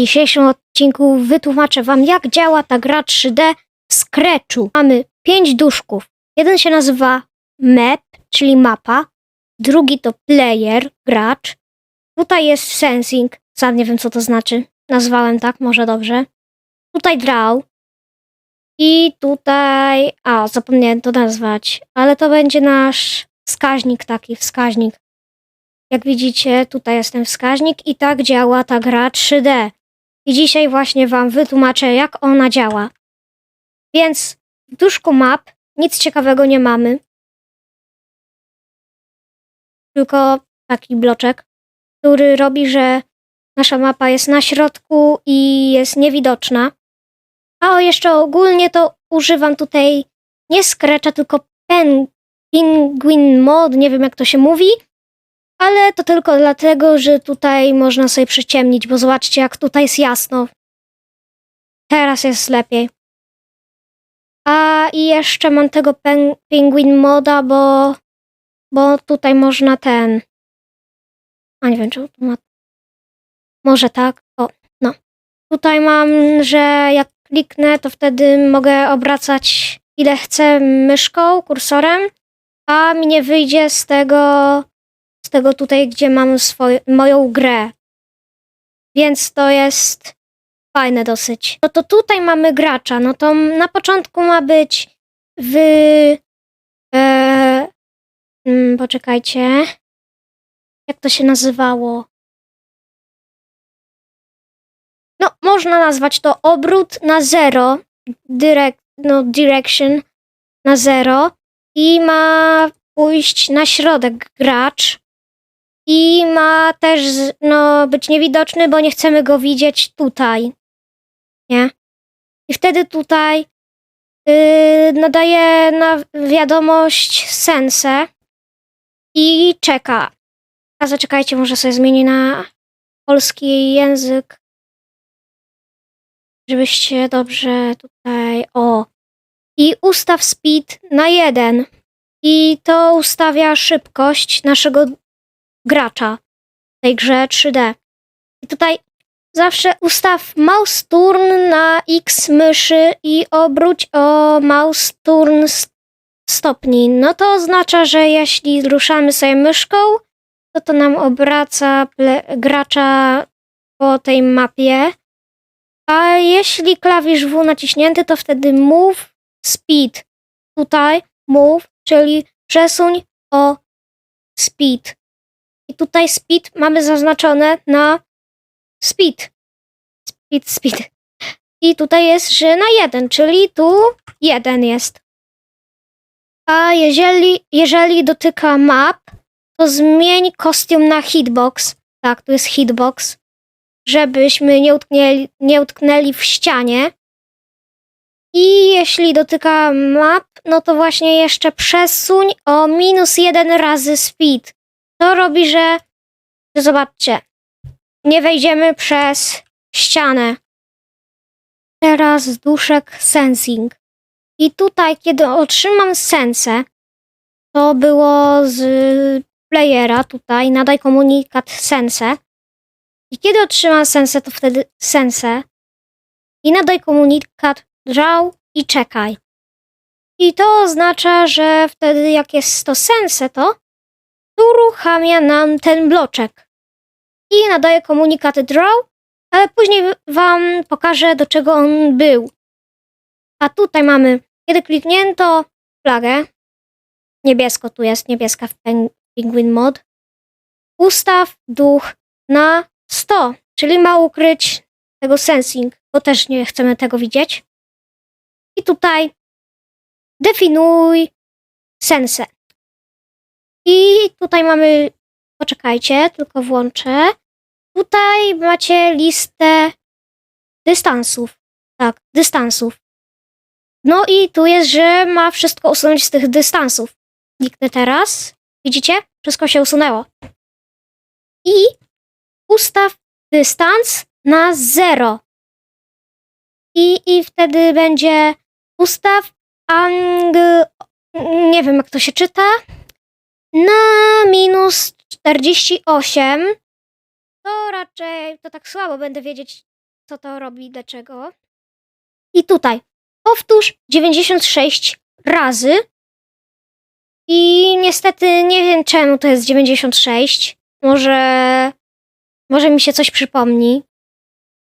W dzisiejszym odcinku wytłumaczę Wam, jak działa ta gra 3D w Scratchu. Mamy pięć duszków. Jeden się nazywa map, czyli mapa. Drugi to player, gracz. Tutaj jest sensing. Sam nie wiem, co to znaczy. Nazwałem tak, może dobrze. Tutaj draw. I tutaj... A, zapomniałem to nazwać. Ale to będzie nasz wskaźnik taki, wskaźnik. Jak widzicie, tutaj jest ten wskaźnik i tak działa ta gra 3D. I dzisiaj właśnie Wam wytłumaczę, jak ona działa. Więc w duszku map nic ciekawego nie mamy. Tylko taki bloczek, który robi, że nasza mapa jest na środku i jest niewidoczna. A o, jeszcze ogólnie to używam tutaj nie Scratcha, tylko pen, Penguin Mod, nie wiem jak to się mówi. Ale to tylko dlatego, że tutaj można sobie przyciemnić, bo zobaczcie, jak tutaj jest jasno. Teraz jest lepiej. A i jeszcze mam tego pen, Penguin Moda, bo, bo tutaj można ten. A nie wiem, czy tu ma. Może tak. O, no. Tutaj mam, że jak kliknę, to wtedy mogę obracać ile chcę myszką, kursorem, a mi nie wyjdzie z tego z tego tutaj, gdzie mam swoją, moją grę. Więc to jest fajne dosyć. No to tutaj mamy gracza. No to na początku ma być w. E, mm, poczekajcie. Jak to się nazywało? No, można nazwać to obrót na zero. Direct, no, direction na zero. I ma pójść na środek gracz i ma też no, być niewidoczny, bo nie chcemy go widzieć tutaj. Nie? I wtedy tutaj yy, nadaje na wiadomość sensę i czeka. A zaczekajcie, może sobie zmienię na polski język, żebyście dobrze tutaj. O. I ustaw speed na jeden. I to ustawia szybkość naszego gracza w tej grze 3D. I tutaj zawsze ustaw mouse turn na X myszy i obróć o mouse turn stopni. No to oznacza, że jeśli ruszamy sobie myszką, to to nam obraca gracza po tej mapie. A jeśli klawisz W naciśnięty, to wtedy move speed. Tutaj move, czyli przesuń o speed. I tutaj speed mamy zaznaczone na speed. Speed, speed. I tutaj jest, że na jeden, czyli tu jeden jest. A jeżeli, jeżeli dotyka map, to zmień kostium na hitbox. Tak, tu jest hitbox. Żebyśmy nie utknęli, nie utknęli w ścianie. I jeśli dotyka map, no to właśnie jeszcze przesuń o minus jeden razy speed. To robi, że zobaczcie, nie wejdziemy przez ścianę. Teraz duszek sensing. I tutaj, kiedy otrzymam sensę, to było z playera tutaj, nadaj komunikat sensę. I kiedy otrzymam sensę, to wtedy sensę. I nadaj komunikat draw i czekaj. I to oznacza, że wtedy jak jest to sensę, to uruchamia nam ten bloczek i nadaje komunikaty draw, ale później wam pokażę, do czego on był. A tutaj mamy, kiedy kliknięto flagę, niebiesko tu jest, niebieska w Pen- Penguin Mod, ustaw duch na 100, czyli ma ukryć tego sensing, bo też nie chcemy tego widzieć. I tutaj definiuj sensę. I tutaj mamy, poczekajcie, tylko włączę. Tutaj macie listę dystansów. Tak, dystansów. No i tu jest, że ma wszystko usunąć z tych dystansów. Kliknę teraz. Widzicie? Wszystko się usunęło. I ustaw dystans na 0. I, I wtedy będzie ustaw ang... Nie wiem, jak to się czyta na minus 48, to raczej to tak słabo będę wiedzieć, co to robi, dlaczego. I tutaj powtórz 96 razy. I niestety nie wiem czemu to jest 96. Może, może mi się coś przypomni.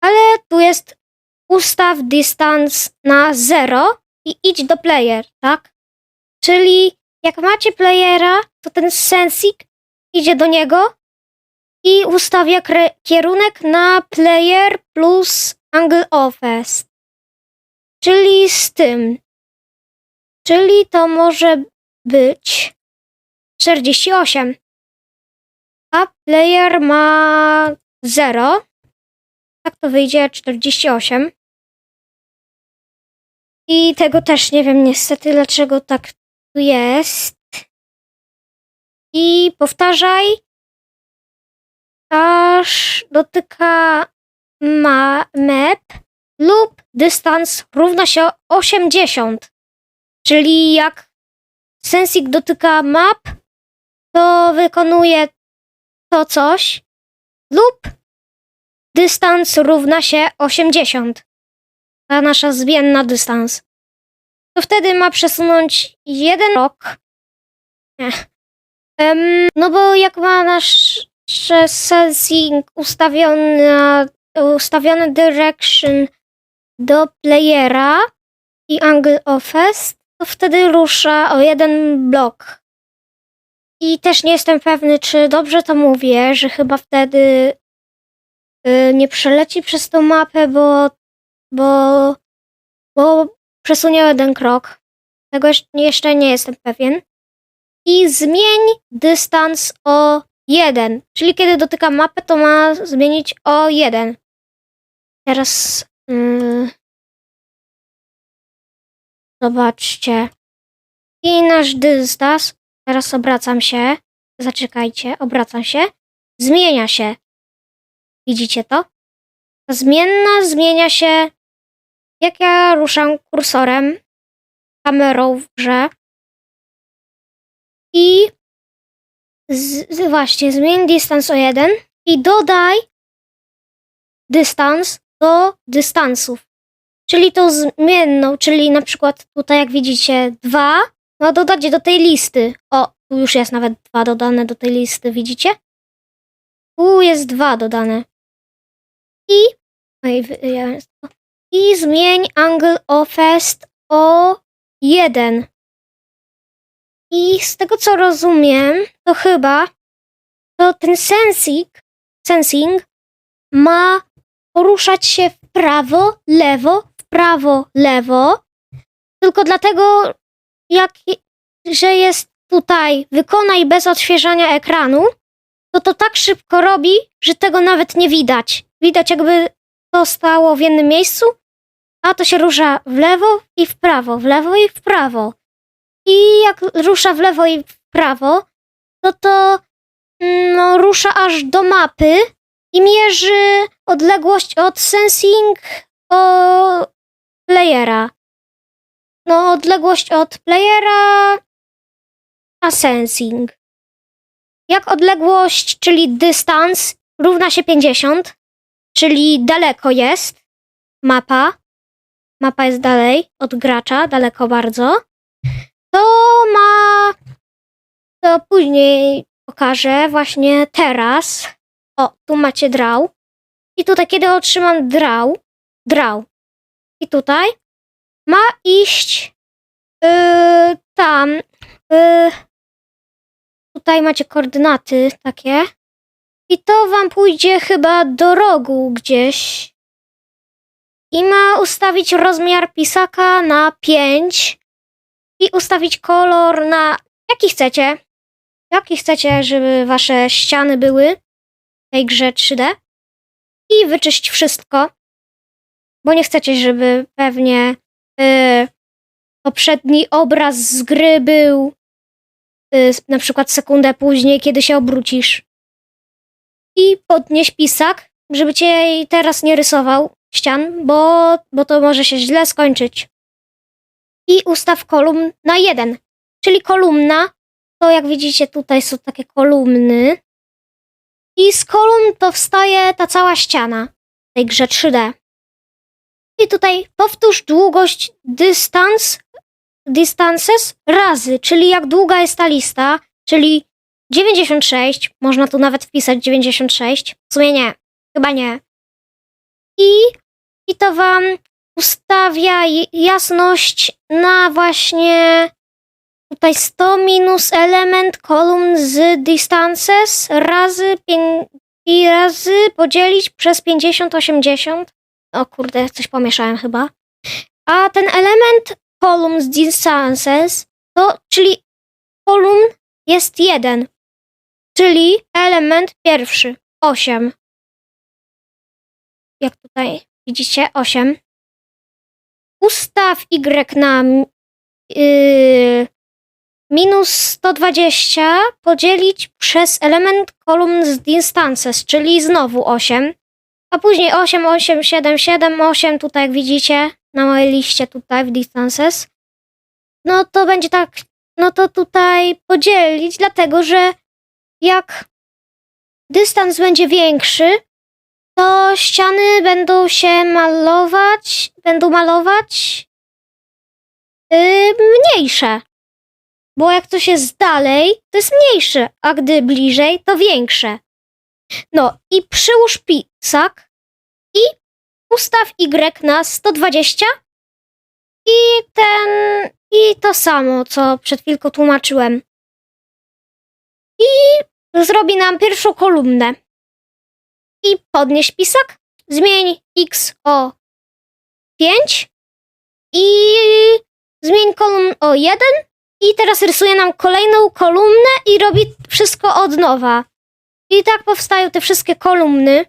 Ale tu jest ustaw distance na 0 i idź do player, tak? Czyli jak macie playera, to ten sensik idzie do niego i ustawia kierunek na player plus angle offset. Czyli z tym. Czyli to może być 48. A player ma 0. Tak to wyjdzie 48. I tego też nie wiem niestety, dlaczego tak tu jest. I powtarzaj, aż dotyka ma map lub dystans równa się 80. Czyli jak sensik dotyka map, to wykonuje to coś lub dystans równa się 80. Ta nasza zmienna dystans. To wtedy ma przesunąć jeden rok. Em, no bo jak ma nasz sensing ustawiony, ustawiony direction do playera i angle offset, to wtedy rusza o jeden blok. I też nie jestem pewny, czy dobrze to mówię, że chyba wtedy y, nie przeleci przez tą mapę, bo, bo, bo przesunie jeden krok. Tego jeszcze- nie jestem pewien. I zmień dystans o 1. Czyli kiedy dotyka mapę, to ma zmienić o 1. Teraz mm, zobaczcie. I nasz dystans, teraz obracam się. Zaczekajcie, obracam się. Zmienia się. Widzicie to? Ta zmienna zmienia się, jak ja ruszam kursorem, kamerą w grze. I z, właśnie, zmień dystans o jeden i dodaj dystans do dystansów. Czyli tą zmienną, czyli na przykład tutaj jak widzicie dwa, ma dodać do tej listy. O, tu już jest nawet dwa dodane do tej listy, widzicie? Tu jest dwa dodane. I, oj, wy- ja, i zmień angle offset o jeden. I z tego co rozumiem, to chyba to ten sensing, sensing ma poruszać się w prawo, lewo, w prawo, lewo. Tylko dlatego, jak, że jest tutaj wykonaj bez odświeżania ekranu, to to tak szybko robi, że tego nawet nie widać. Widać jakby to stało w jednym miejscu, a to się rusza w lewo i w prawo, w lewo i w prawo. I jak rusza w lewo i w prawo, to to mm, no, rusza aż do mapy i mierzy odległość od sensing o playera. No, odległość od playera a sensing. Jak odległość, czyli dystans, równa się 50, czyli daleko jest mapa. Mapa jest dalej od gracza, daleko bardzo to ma. To później pokażę właśnie teraz. O, tu macie draw. I tutaj, kiedy otrzymam draw, draw. I tutaj ma iść yy, tam. Yy, tutaj macie koordynaty takie. I to wam pójdzie chyba do rogu gdzieś. I ma ustawić rozmiar pisaka na 5 i ustawić kolor na jaki chcecie. Jaki chcecie, żeby wasze ściany były w tej grze 3D. I wyczyść wszystko, bo nie chcecie, żeby pewnie y, poprzedni obraz z gry był y, na przykład sekundę później, kiedy się obrócisz. I podnieś pisak, żeby cię teraz nie rysował ścian, bo, bo to może się źle skończyć i ustaw kolumn na jeden. Czyli kolumna, to jak widzicie tutaj są takie kolumny. I z kolumn powstaje ta cała ściana w tej grze 3D. I tutaj powtórz długość dystans, distances razy, czyli jak długa jest ta lista, czyli 96, można tu nawet wpisać 96, w sumie nie, chyba nie. I, i to wam ustawia jasność na właśnie tutaj 100 minus element kolumn z distances razy pię- i razy podzielić przez 50, 80. O kurde, coś pomieszałem chyba. A ten element kolumn z distances to, czyli kolumn jest jeden, czyli element pierwszy, 8. Jak tutaj widzicie, 8. Ustaw y na yy, minus 120 podzielić przez element kolumn z distances, czyli znowu 8. A później 8, 8, 7, 7, 8 tutaj jak widzicie na mojej liście tutaj w distances. No to będzie tak, no to tutaj podzielić, dlatego że jak dystans będzie większy, to ściany będą się malować, będą malować yy, mniejsze. Bo jak coś jest dalej, to jest mniejsze, a gdy bliżej, to większe. No i przyłóż pisak i ustaw Y na 120 i ten, i to samo, co przed chwilką tłumaczyłem. I zrobi nam pierwszą kolumnę. I podnieś pisak, zmień X o 5 i zmień kolumn o 1 i teraz rysuje nam kolejną kolumnę i robi wszystko od nowa. I tak powstają te wszystkie kolumny.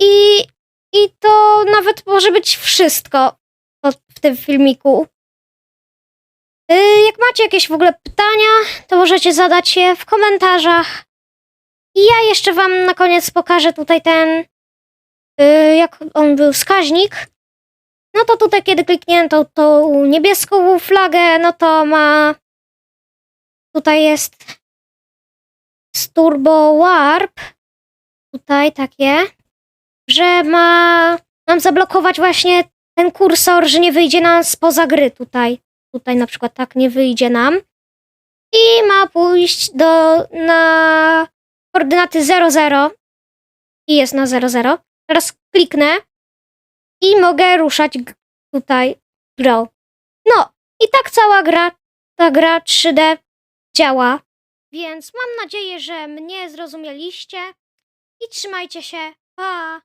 I, i to nawet może być wszystko w tym filmiku. Y, Jak macie jakieś w ogóle pytania, to możecie zadać je w komentarzach. I ja jeszcze wam na koniec pokażę tutaj ten, y, jak on był wskaźnik. No to tutaj, kiedy kliknięto tą niebieską flagę, no to ma. Tutaj jest z Turbo Warp. Tutaj takie, że ma nam zablokować właśnie ten kursor, że nie wyjdzie nam spoza gry tutaj. Tutaj na przykład tak nie wyjdzie nam. I ma pójść do na koordynaty 00 i jest na 00. Teraz kliknę i mogę ruszać tutaj grą. No i tak cała gra, ta gra 3D działa. Więc mam nadzieję, że mnie zrozumieliście i trzymajcie się. Pa!